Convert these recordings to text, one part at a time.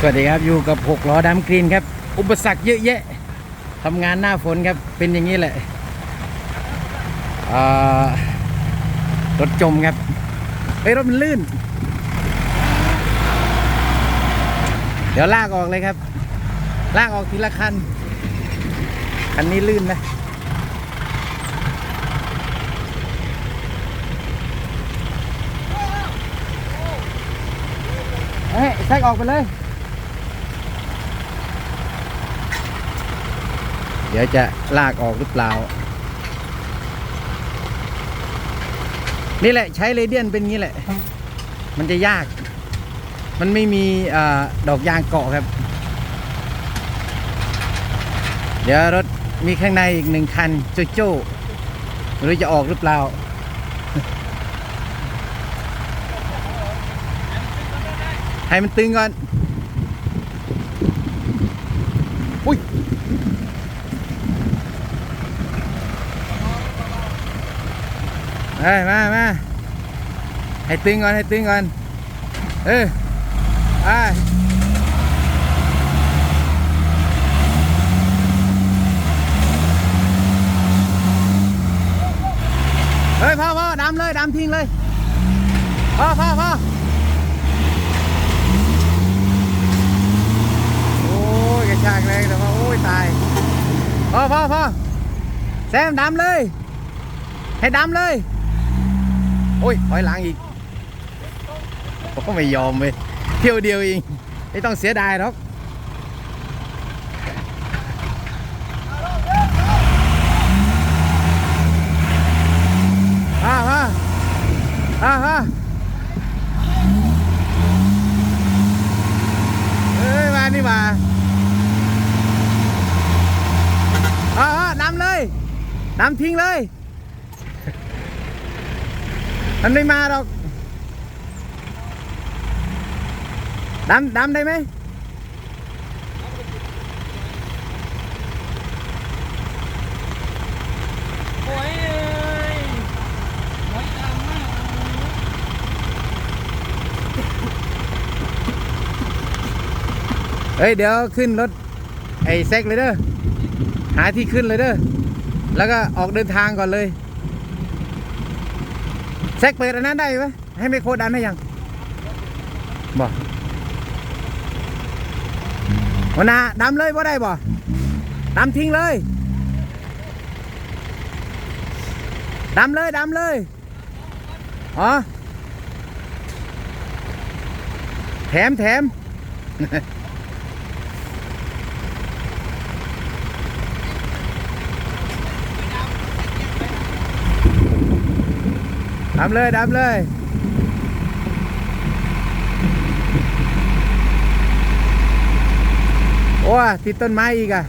สวัสดีครับอยู่กับหกล้อดำกรีนครับ อุปสรรคเยอะแยะทำงานหน้าฝนครับเป็นอย่างนี้แหละรถจมครับเฮ้ยรถมันลื่น เดี๋ยวลากออกเลยครับ ลากออกทีละคันคันนี้ลื่นนะเฮ้ยแทรกออกไปเลย เดี๋ยวจะลากออกหรือเปล่า นี่แหละใช้เรเดียนเป็นงี้แหละ มันจะยาก มันไม่มีอดอกยางเกาะครับ เดี๋ยวรถมีข้างในอีกหนึ่งคันโจโจ้ไม่รู้จะออกหรือเปล่าให้มันตึงก่อน อุ้ย เอ้ยมามาให้ตึงก่อนให้ตึงก่อน เออไปเฮ้ยพ่อพ่อดำเลยดำทิ้งเลยพ่อพ่อพ่อโอ้ยกระชากแรงแต่ว่าโอ้ยตายพ่อพ่อพ่อแซมดำเลย ให้ดำเลย โอ้ยถอยหลังอีกผมก็ไม่ยอมเว้ยเที่ยวเดียวเองไม่ต้องเสียดายหรอกอ่าฮะอ่าฮะเอ้ยมานี่มาอ๋อนำเลยนำทิ้งเลย มันไม่มาหรอกดำดำได้ไหมเฮ้ยเดี๋ยวขึ้นรถไอ้แซกเลยเด้อหาที่ขึ้นเลยเด้อแล้วก็ออกเดินทางก่อนเลย แซกเปิดอันนั้นได้ไหมให้ไมโครดันให้ยังบ่วันนาดำเลยบ่ได้บ่ดำทิ้งเลยดำเลยดำเลยอ๋อแถมแถม ดำเลยดำเลยโอ้ติดต้นไม้อีกอะ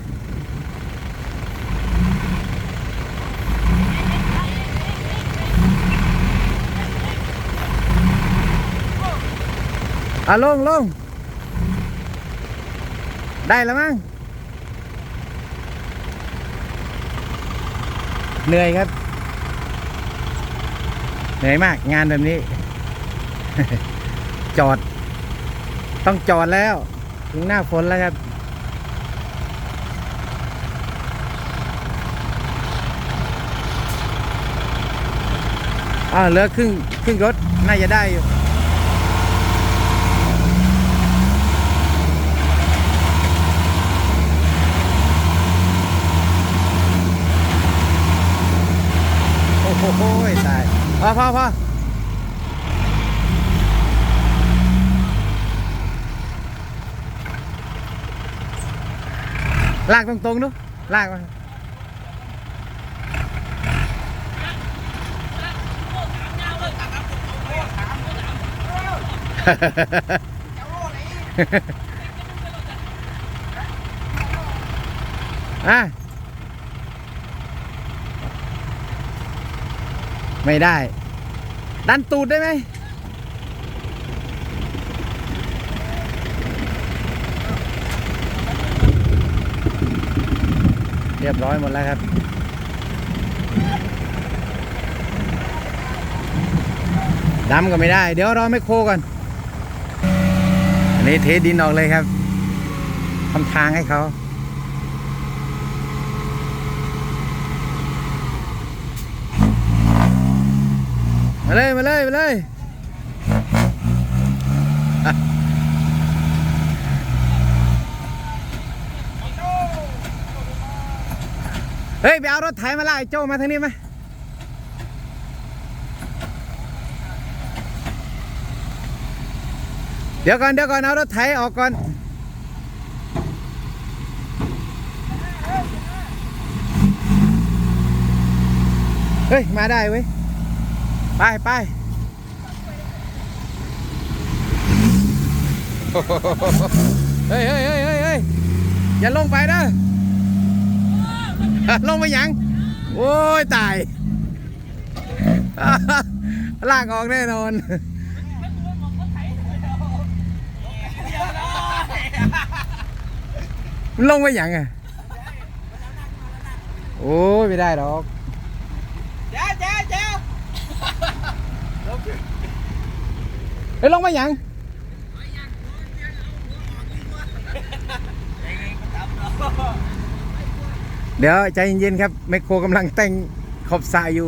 อะลงลงได้แล้วมั้งเหนื่อยครับ เหนื่อยมากงานแบบนี้ จอด ต้องจอดแล้ว ถึงหน้าฝนแล้วครับ อ่าเหลือครึ่งครึ่งรถ น่าจะได้อยู่ โอ้โหตาย พอพอลากตรงๆดูลากมาอะไม่ได้ ดันตูดได้ไหมเรียบร้อยหมดแล้วครับ ดำก็ไม่ได้ เดี๋ยวรอไม่โคก่อน อันนี้เทดินออกเลยครับทำทางให้เขา มาเลย มาเลย มาเลยเฮ้ย ไปเอารถไถมาละไอ้โจมาทางนี้ไหมเดี๋ยวก่อนเดี๋ยวก่อน เอารถไถออกก่อนเฮ้ย มาได้เว้ย ไปไปเฮ้ยเฮ้ยเฮ้ยเฮ้ยอย่าลงไปนะลงไปยัง โอ้ย ตาย ลากออกแน่นอนมันลงไปยังอะ โอ้ย ไม่ได้หรอก เจ้าเจ้าเจ้า เฮ้ยลงมายังเดี๋ยวใจเย็นๆครับแมคโครกำลังแต่งขอบสายอยู่